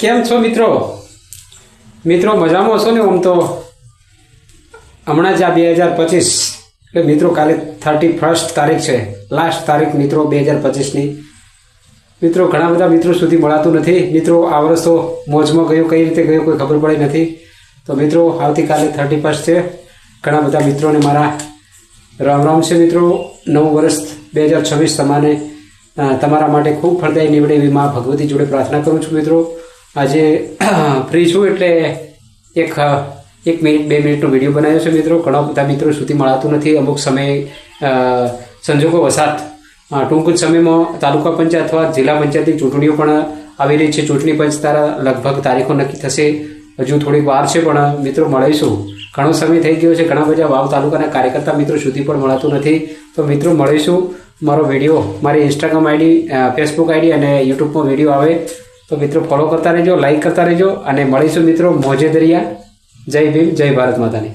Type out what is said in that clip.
કેમ છો મિત્રો? મિત્રો, મજામાં છો ને? આમ તો હમણાં જ આ બે હજાર પચીસ, એટલે મિત્રો, કાલે થર્ટી ફર્સ્ટ તારીખ છે. લાસ્ટ તારીખ મિત્રો બે હજાર પચીસની. મિત્રો, ઘણા બધા મિત્રો સુધી મળાતું નથી. મિત્રો, આ વર્ષ તો મોજમાં ગયું, કઈ રીતે ગયું કોઈ ખબર પડી નથી. તો મિત્રો, આવતીકાલે થર્ટી ફર્સ્ટ છે. ઘણા બધા મિત્રોને મારા રામ રામ છે મિત્રો. નવું વર્ષ બે હજાર છવ્વીસ તમારે તમારા માટે ખૂબ ફળદાયી નીવડે એવી મા ભગવતી જોડે પ્રાર્થના કરું છું મિત્રો. આજે ફ્રી છું એટલે એક એક મિનિટ, બે મિનિટનો વીડિયો બનાવ્યો છે મિત્રો. ઘણા બધા મિત્રો સુધી મળાતું નથી. અમુક સમય સંજોગો વસાત ટૂંક જ સમયમાં તાલુકા પંચાયત અથવા જિલ્લા પંચાયતની ચૂંટણીઓ પણ આવી રહી છે. ચૂંટણી પંચ તારા લગભગ તારીખો નક્કી થશે. હજુ થોડીક વાર છે, પણ મિત્રો મળીશું. ઘણો સમય થઈ ગયો છે. ઘણા બધા વાવ તાલુકાના કાર્યકર્તા મિત્રો સુધી પણ મળાતું નથી. તો મિત્રો મળીશું. મારો વીડિયો, મારી ઇન્સ્ટાગ્રામ આઈડી ફેસબુક આઈડી અને યુટ્યુબમાં વીડિયો આવે. તો મિત્રો ફોલો કરતા રહેજો લાઈક કરતા રહેજો અને મળીશું મિત્રો મોજે દરિયા. જય ભીમ, જય ભારત માતાની.